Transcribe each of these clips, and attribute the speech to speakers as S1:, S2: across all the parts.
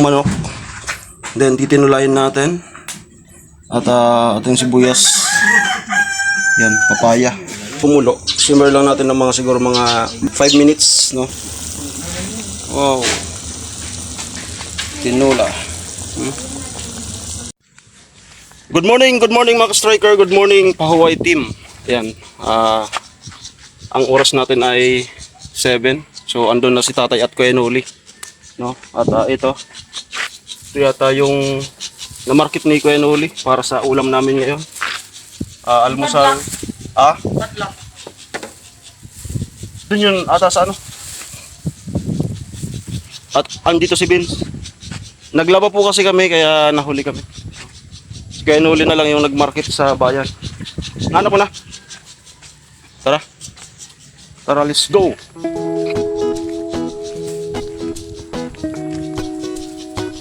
S1: manok. Then titinulayin natin. At ah, ating sibuyas. Yan, papaya. Pumulo. Simmer lang natin ng mga siguro mga 5 minutes, no? Wow. Tinula. Hmm? Good morning, good morning mga striker, good morning Pahuway team. Yan. Ah ang oras natin ay 7. So andun na si Tatay at Kuya Noli. No? At ah, ito. Ito yata yung na-market ni Kuya Noli para sa ulam namin ngayon. Ah, almusal. Ah? Dun yun ata sa ano? At andito si Vince. Naglaba po kasi kami kaya nahuli kami. Kaya nuli na lang yung nagmarket sa bayan. Ano po na? Tara. Tara, let's go.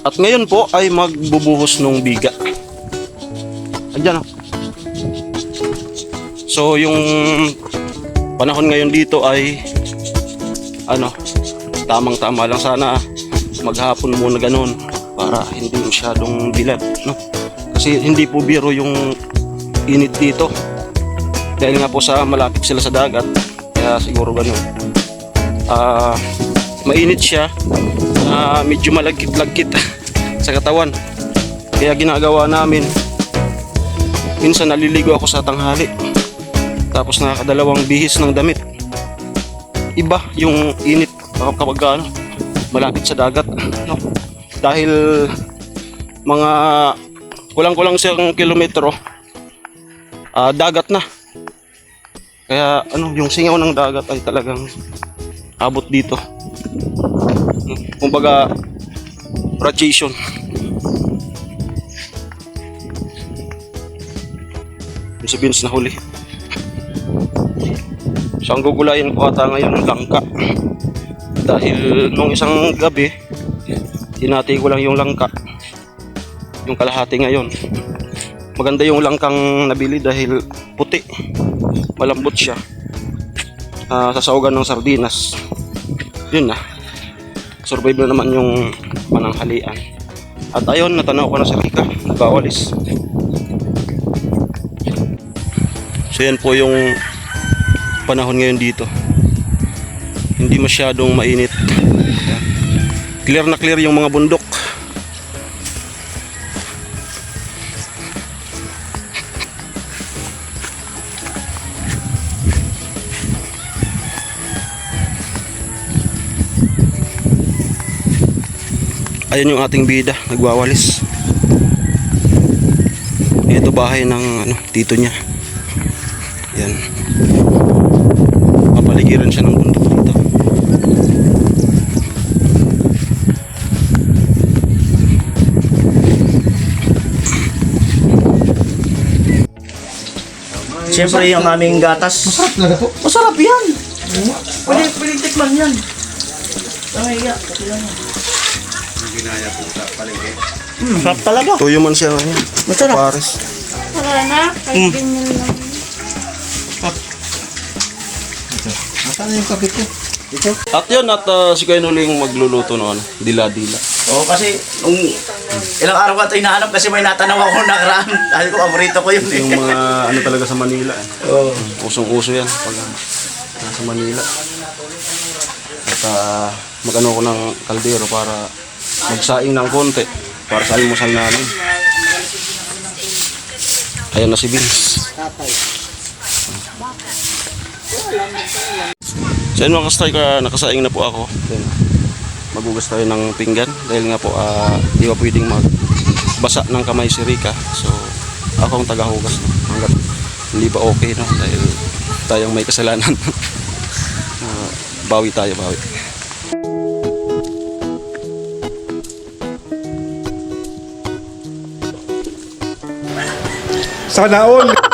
S1: At ngayon po ay magbubuhos ng biga. Andiyan oh. So yung panahon ngayon dito ay ano, tamang-tama lang sana maghapon muna ganun para hindi masyadong dilat, no? Kasi hindi po biro yung init dito. Dahil nga po sa malapit sila sa dagat, kaya siguro ganun. Ah, mainit siya, ah, medyo malagkit-lagkit sa katawan. Kaya ginagawa namin, minsan naliligo ako sa tanghali. Tapos nakakadalawang bihis ng damit. Iba yung init kapag ano, malapit sa dagat. No? Dahil mga kulang-kulang siyang kilometro, ah, dagat na. Kaya ano, yung singaw ng dagat ay talagang abot dito. Kumbaga, radiation. Yung si Vince na huli. So ang gugulayin ko ata ngayon langka. Dahil nung isang gabi, hinati ko lang yung langka. Yung kalahati ngayon. Maganda yung langkang nabili dahil puti. Malambot siya. Ah, sasawagan ng sardinas. Yun na. Survive na naman yung pananghalian. At ayun, natanaw ko na sa Rika. Nagbawalis. So yan po yung panahon ngayon dito. Hindi masyadong mainit. Clear na clear yung mga bundok. Ayun yung ating bida, nagwawalis. Ito bahay ng ano, tito niya. Yan. Papaligiran siya ng bundok dito.
S2: Siyempre yung aming gatas.
S3: Masarap talaga po.
S2: Masarap yan. Pwede, pwede tikman yan. Ay, iya. Pati lang yan. Hmm, sarap talaga.
S1: Tuyo man siya ngayon.
S2: Masarap.
S1: Pares.
S4: Wala na, kahit ganyan lang.
S3: Nasaan yung kape ko? Ito?
S1: At yun, at uh, si Kuya Nuling magluluto noon. Dila-dila.
S2: Oo, kasi nung ilang araw ka ito hinahanap kasi may natanaw ako nakaraan. Dahil ko, paborito ko yun eh.
S1: Yung mga ano talaga sa Manila. Eh.
S2: Oo.
S1: Usong-uso yan pag nasa Manila. At uh, magano ko ng kaldero para magsaing ng konti para sa almusal namin. Ayan na si Vince. So yun mga ka-strike, uh, nakasaing na po ako. Magugas tayo ng pinggan dahil nga po ah, di ba pwedeng magbasa ng kamay si Rika. So ako ang tagahugas no? hanggat hindi ba okay no dahil tayong may kasalanan. Ah, bawi tayo, bawi.
S3: Sana all!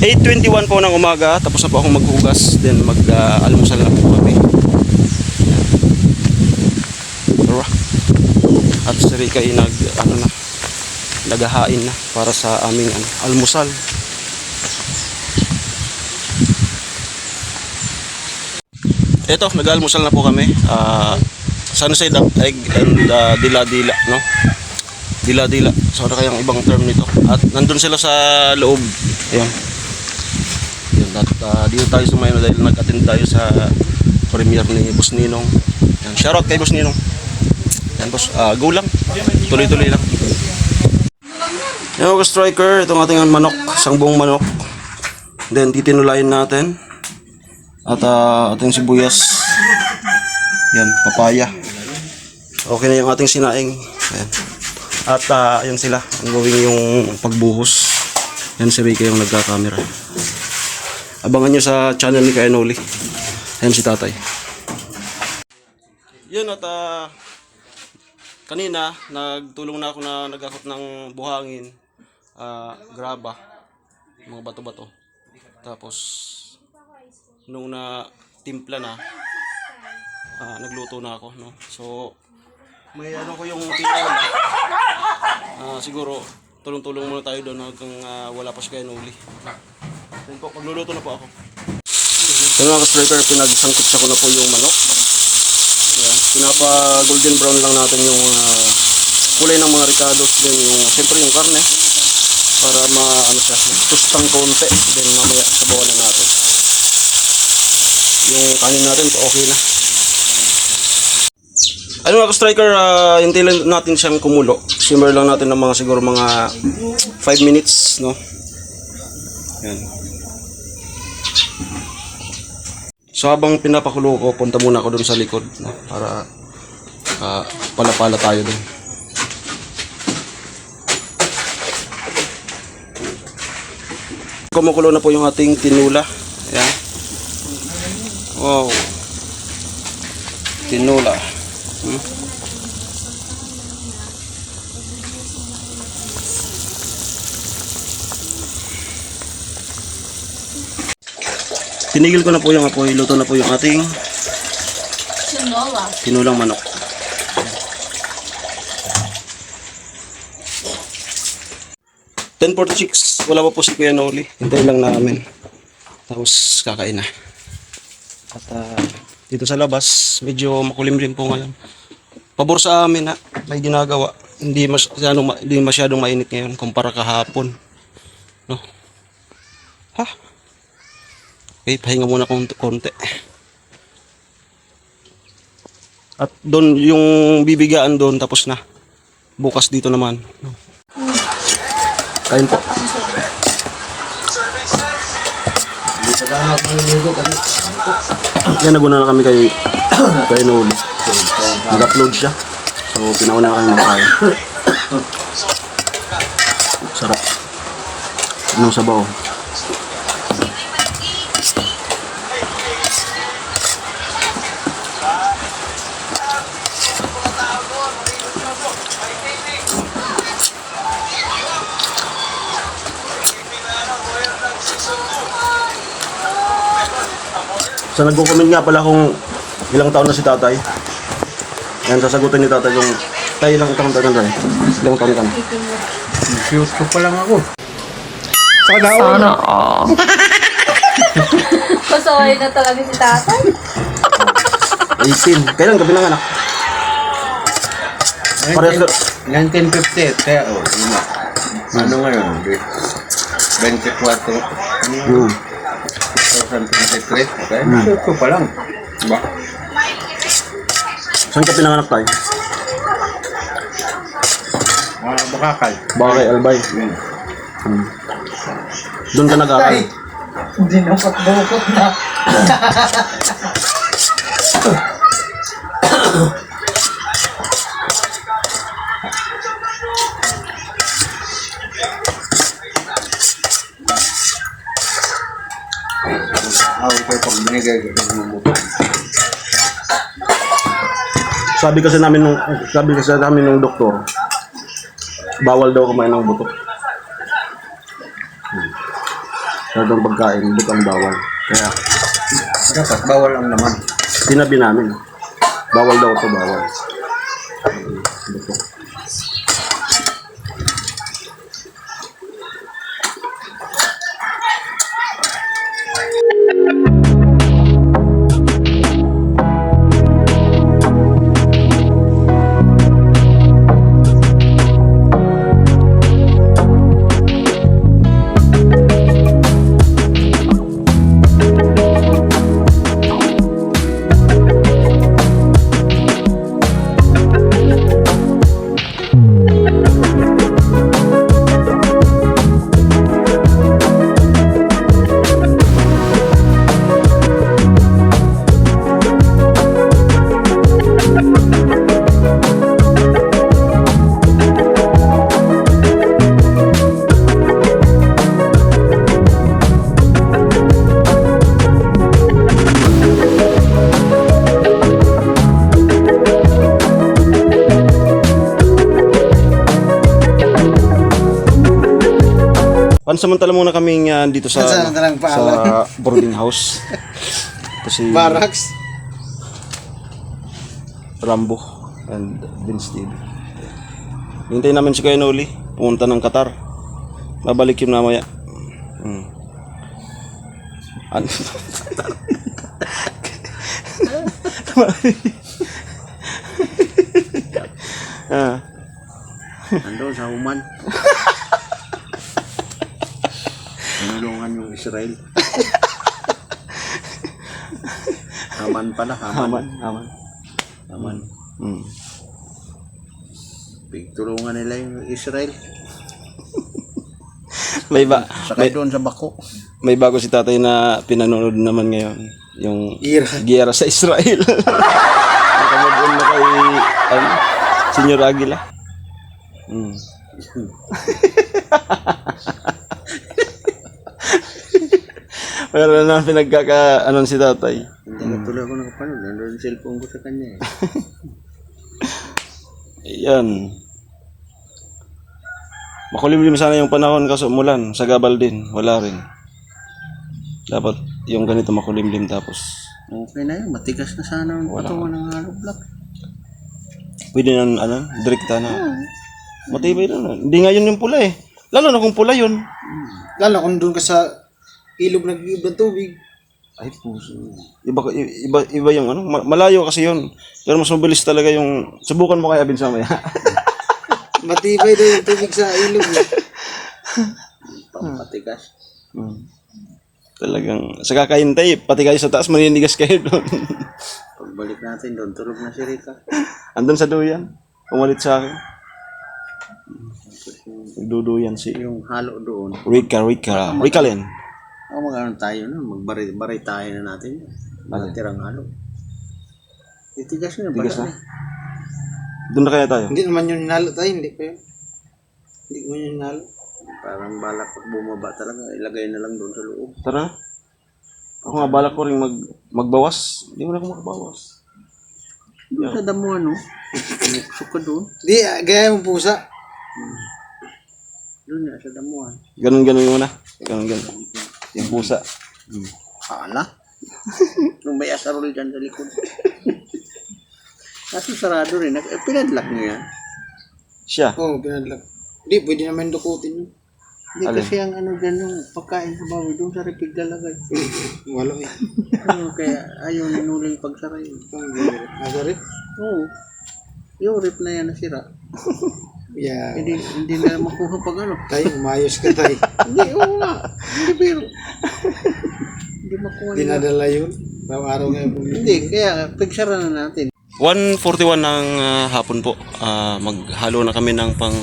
S1: 8.21 po ng umaga, tapos na po akong maghugas, then mag-almusal na po kami. At si Rika ay nag, ano na, naghahain na para sa aming ano, almusal. Ito, nag-almusal na po kami. Ah, sunset egg and ah, dila-dila, no? Dila-dila. So, ano kayang ibang term nito? At nandun sila sa loob. Ayan. At ah, dito tayo sumayon dahil nag-attend tayo sa premiere ni Boss Ninong. Yan, shoutout kay Boss Ninong. Yan, boss. Ah, go lang. Tuloy-tuloy lang. Yan, mga striker. Itong ating manok. Isang buong manok. Then, titinulayin natin. At ah, ating sibuyas. Yan, papaya. Okay na yung ating sinaing. Ayan. At ah, ayan sila. Gawin yung pagbuhos. Yan si Ricky yung nagka-camera. Abangan nyo sa channel ni Kainoli. Ayan si tatay. Yun at ah, kanina nagtulong na ako na nagakot ng buhangin. ah, graba. Mga bato-bato. Tapos nung na timpla na ah, nagluto na ako no so may ano ko yung tinola ah, siguro tulong-tulong muna tayo doon hanggang ah, wala pa si kaya po pagluluto na po ako. Yun mga ka-striker pinagsangkot ko na po yung manok. Ayan. pinapa golden brown lang natin yung ah, kulay ng mga ricados then yung siyempre yung karne para ma ano siya tustang konti then mamaya sabawan na natin. Yung kanin natin okay na. Ano mga striker uh, hintayin natin siyang kumulo. Simmer lang natin ng mga siguro mga 5 minutes no? Yan so habang pinapakulo ko punta muna ako dun sa likod no? para uh, pala-pala tayo dun kumukulo na po yung ating tinula yan Wow. Tinola. Hmm? Tinigil ko na po yung apoy. Luto na po yung ating tinulang manok. Ten forty six. Wala pa po si Kuya Noli. Hintay lang namin. Tapos kakain na. At ah, dito sa labas, medyo makulimlim po ngayon. Pabor sa amin ha, may ginagawa. Hindi masyadong, ma- hindi masyadong mainit ngayon kumpara kahapon. No? Ha? Okay, pahinga muna konti. konti. At doon, yung bibigaan doon, tapos na. Bukas dito naman. Kain po. Yan, naguna na kami kay kay Noli. Nag-upload siya. So, pinauna na kami makakain. Sarap. Anong sabaw? So nagko-comment nga pala kung ilang taon na si tatay. Yan, sasagutin ni tatay kung tayo ilang taon ka na Ilang taon ka na.
S3: Cute ko pa lang ako.
S5: Sana all.
S4: Pasaway na talaga si tatay.
S1: 18. Kailan ka pinanganak? Parehas ka.
S3: 1958, kaya oh, yun na. Ano ngayon? Di- 24, ano yun?
S1: Hmm.
S3: 2023, okay? Cute ko pa lang. Ba?
S1: Saan ka pinanganak tayo?
S3: Mga bakakal.
S1: Baka kay Albay.
S3: Yun.
S1: Hmm. Doon ka nag-aaral.
S5: Dinukot-bukot na.
S3: Ah,
S1: Sabi kasi namin nung sabi kasi namin nung doktor, bawal daw kumain ng buto. Hmm. Masyadong pagkain, butang bawal. Kaya,
S3: Dapat bawal ang laman.
S1: sinabi namin. Bawal daw to bawal. Buto. Pansamantala muna kaming ah, dito sa, sa
S3: paalam.
S1: boarding house. Kasi
S3: Barracks.
S1: Rambo and Vince Steve. Hintayin namin si Kuya Noli. Pumunta ng Qatar. Babalik yun mamaya. Hmm. Ano? ah.
S3: Ando sa Human. Tinulungan yung Israel. Haman pala, Haman.
S1: Aman, aman.
S3: Haman.
S1: Hmm.
S3: Pigtulungan nila yung Israel.
S1: May ba
S3: Sakay doon sa Bako.
S1: may bago si tatay na pinanonood naman ngayon. Yung
S3: Ira.
S1: giyera sa Israel. Nakamag-on na kay ano, Senyor Aguila. Hmm. Pero na pinagkaka ano si tatay.
S3: Hindi na tuloy ako nakapanood. Nandun yung cellphone ko sa kanya eh.
S1: Ayan. Makulimlim sana yung panahon kaso umulan. Sa gabal din. Wala rin. Dapat yung ganito makulimlim tapos
S3: Okay na yun. Matigas na sana ang patungan ng hollow block.
S1: pwede na ano, direkta na. Matibay na. Hindi nga yun yung pula eh. Lalo na kung pula yun.
S6: Lalo kung doon ka sa ilog nag-iib ng tubig.
S1: Ay puso. Iba, iba, iba yung ano. ma- Malayo kasi yun. Pero mas mabilis talaga yung... Subukan mo kaya Abin sa maya.
S6: Matibay daw yung tubig sa ilog. eh.
S3: Pampatigas.
S1: Hmm. Talagang... Sa kakahintay, pati kayo sa taas, maninigas kayo doon.
S3: Pagbalik natin doon, tulog na si Rika.
S1: Andun sa duyan. Umalit sa akin. Nagduduyan si
S3: Yung halo doon.
S1: Rika, Rika. Rika Len.
S3: Ako mag-ano tayo na, magbaray-baray tayo na natin. Malatirang halo. Itigas na,
S1: Tigas na. Doon na kaya tayo.
S6: Hindi naman yun nalo tayo, hindi pa yun. Hindi mo yun nalo.
S3: Parang balak pag bumaba talaga, ilagay na lang doon sa loob.
S1: Tara. Ako nga balak ko rin mag, magbawas. Hindi mo na ako makabawas.
S3: Doon sa damuhan, no? Bumukso ka doon.
S6: Hindi, ah, gaya mong pusa.
S3: Doon nga sa damuhan.
S1: Ganun ganun yung una. Ganun ganun. Yung pusa.
S3: Hala? Nung may asarol dyan sa likod. Kaso sarado rin. Eh, pinadlock nyo yan.
S1: Siya.
S6: Oo, oh, pinadlag. Hindi, pwede naman dukutin yun.
S3: Hindi
S1: Alin?
S3: kasi ang ano dyan yung pagkain sa bawi doon sa repig lalagay.
S6: Wala eh.
S3: ano, kaya ayaw ninuling pagsara yun.
S6: Nazarit?
S3: Oo. Yung rip na yan nasira.
S6: Yeah.
S3: Hindi, hindi na makuha pag ano.
S6: Tayo, umayos ka tayo.
S3: Hindi, oo nga. Hindi pero. Hindi.
S6: Dinadala yun. Araw-araw ngayon po.
S3: Hindi, kaya pagsara na natin.
S1: 1.41 ng ah, hapon po. Ah, maghalo na kami ng pang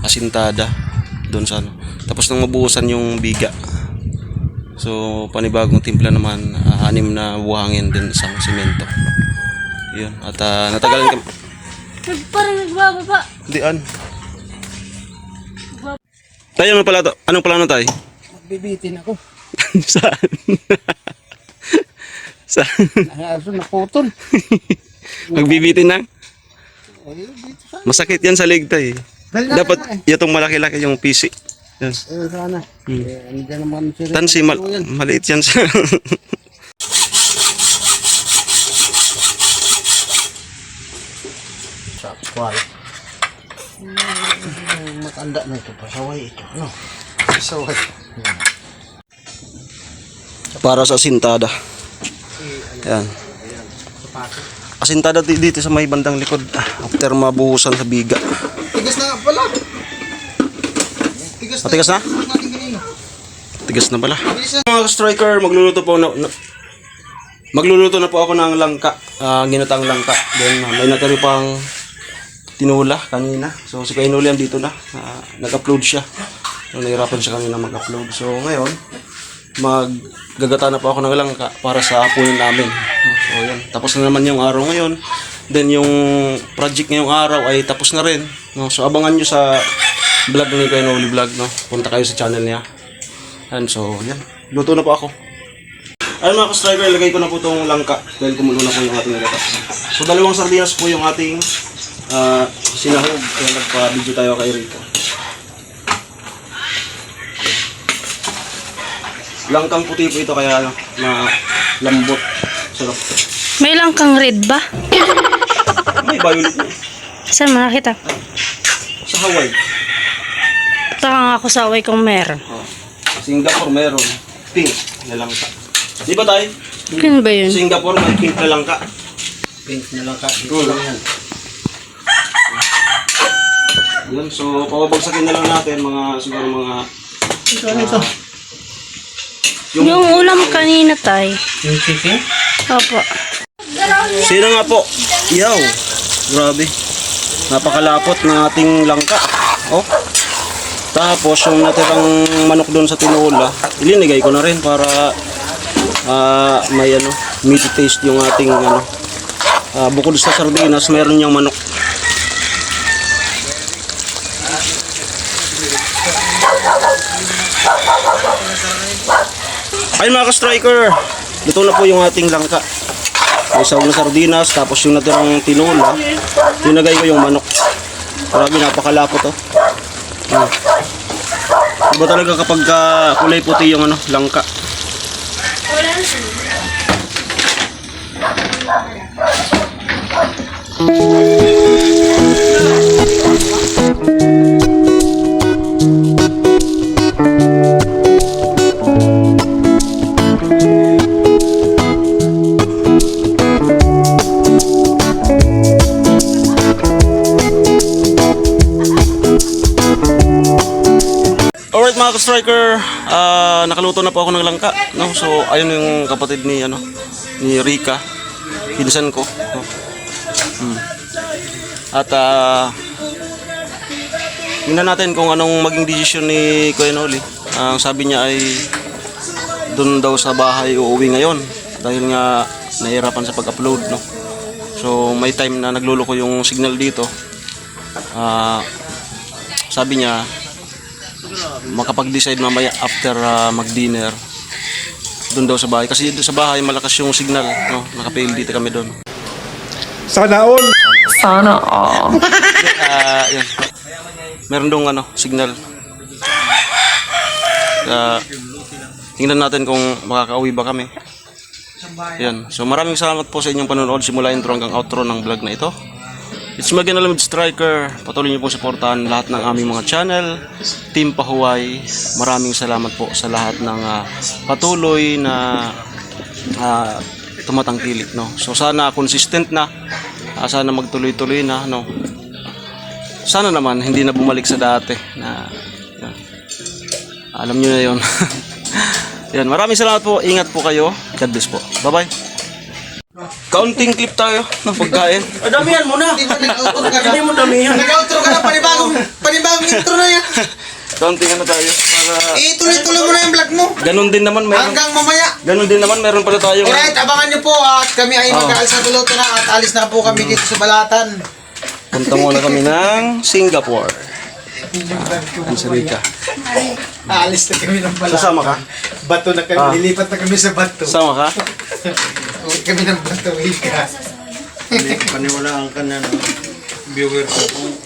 S1: asintada doon sa ano. Tapos nang mabuhusan yung biga. So, panibagong timpla naman, ah, anim na buhangin din sa simento. Yun. At ah, natagalan kami.
S4: Parang nagbababa.
S1: Dian. Tayo, ano pala to? Anong plano tayo?
S6: Bibitin ako.
S1: Saan? Saan?
S6: Aso, naputol.
S1: Magbibitin na? Masakit yan sa leg tayo. Dapat itong malaki-laki yung PC. Yan.
S3: Eh, sana. Eh, Andiyan naman si
S1: Tansi, mal maliit yan.
S3: Sa kwal. Matanda na ito. Pasaway ito. Ano? Pasaway.
S1: Para sa asintada. Yan. Asintada di- dito sa may bandang likod. After mabuhusan sa biga.
S6: Tigas na pala. Tigas na.
S1: Matigas na?
S6: Tigas kanina.
S1: Tigas na pala.
S6: Na.
S1: Mga striker, magluluto po na, na- magluluto na po ako ng langka, ah, ginatang langka. Then ah, may natari pang tinula kanina. So si Kainulian dito na, Ah, nag-upload siya. So, nahirapan siya kanina mag-upload. So ngayon, maggagata na po ako ng langka para sa apunin namin. So yan, tapos na naman yung araw ngayon. Then yung project ngayong araw ay tapos na rin. No? So abangan nyo sa vlog ni Kainuli Vlog. No? Punta kayo sa channel niya. And so, yan. Luto na po ako. Ayun mga ka-striker, ilagay ko na po itong langka dahil kumulo na po yung ating nagata. So, dalawang sardinas po yung ating ah, sinahog. Kaya nagpa-video tayo kay Rico. Langkang puti po ito kaya ano, na lambot. Sarap.
S4: May lang kang red ba?
S1: May violet na.
S4: Saan mo nakita?
S1: Sa Hawaii.
S4: Taka nga ako sa away kung meron.
S1: Oh. Singapore meron. Pink na langka. Di ba tayo?
S4: Ano ba yun?
S1: Singapore may pink na langka.
S3: Pink na lang ka. Dito
S1: Cool.
S3: lang yan.
S1: Yun, so pababagsakin na lang natin mga siguro mga
S3: Ito, ano ito?
S4: Yung ulam kanina tay.
S3: Yung chicken?
S4: Opo.
S1: Sino nga po? Yaw. Grabe. Napakalapot ng ating langka. Oh. Tapos yung natirang manok doon sa tinula, ilinigay ko na rin para ah, may ano, meaty taste yung ating ano. Ah, bukod sa sardinas, meron niyang manok. Ayun mga ka-striker, luto na po yung ating langka. May sawang sardinas, tapos yung natirang tinula, tinagay ko yung manok. Grabe, napakalapot to. Hmm. Iba talaga kapag ah, kulay puti yung ano, langka. Alright mga ka-striker, ah, nakaluto na po ako ng langka. No? So ayun yung kapatid ni ano ni Rika, pinsan ko. No? Hmm. At ah tingnan natin kung anong maging desisyon ni Kuya Noli. Ang sabi niya ay doon daw sa bahay uuwi ngayon dahil nga nahirapan sa pag-upload. No? So may time na nagluloko yung signal dito. Ah sabi niya makapag-decide mamaya after ah, mag-dinner. Doon daw sa bahay. Kasi doon sa bahay malakas yung signal no? naka-PLDT kami doon.
S5: Sana all.
S1: Ah, yun. Meron dong ano signal. Uh, tingnan natin kung makakauwi ba kami. Yan so maraming salamat po sa inyong panonood. Simula intro hanggang outro ng vlog na ito It's Megan Alamid Striker. Patuloy niyo po suportahan lahat ng aming mga channel. Team Pahuway. Maraming salamat po sa lahat ng ah, patuloy na ah, tumatangkilik. No? So sana consistent na. Ah, sana magtuloy-tuloy na. No? Sana naman hindi na bumalik sa dati. Na, yan. Alam niyo na yon. yan, maraming salamat po. Ingat po kayo. God bless po. Bye-bye. Counting clip tayo ng pagkain.
S2: Damihan mo na.
S6: Di ba nag-outro ka na?
S2: Hindi mo damihan.
S6: Nag-outro ka na panibagong, panibagong intro na yan.
S1: Counting ano tayo para
S6: Eh, tuloy-tuloy mo na yung vlog mo.
S1: ganun din naman meron.
S6: Hanggang mamaya.
S1: Ganun din naman meron pala tayo.
S6: Alright, abangan nyo po at kami ay mag-aalis na tuluto na at alis na po kami dito sa Balatan.
S1: Punta muna kami ng Singapore. Ang si Rika.
S6: Aalis na kami ng Balatan.
S1: Sasama ka?
S6: Bato na kami,
S1: Ah.
S6: lilipat na kami sa Bato.
S1: Sama ka?
S6: Uwi kami ng Bato, Ika.
S3: Paniwalaan ka na, no? Viewer ko. Kung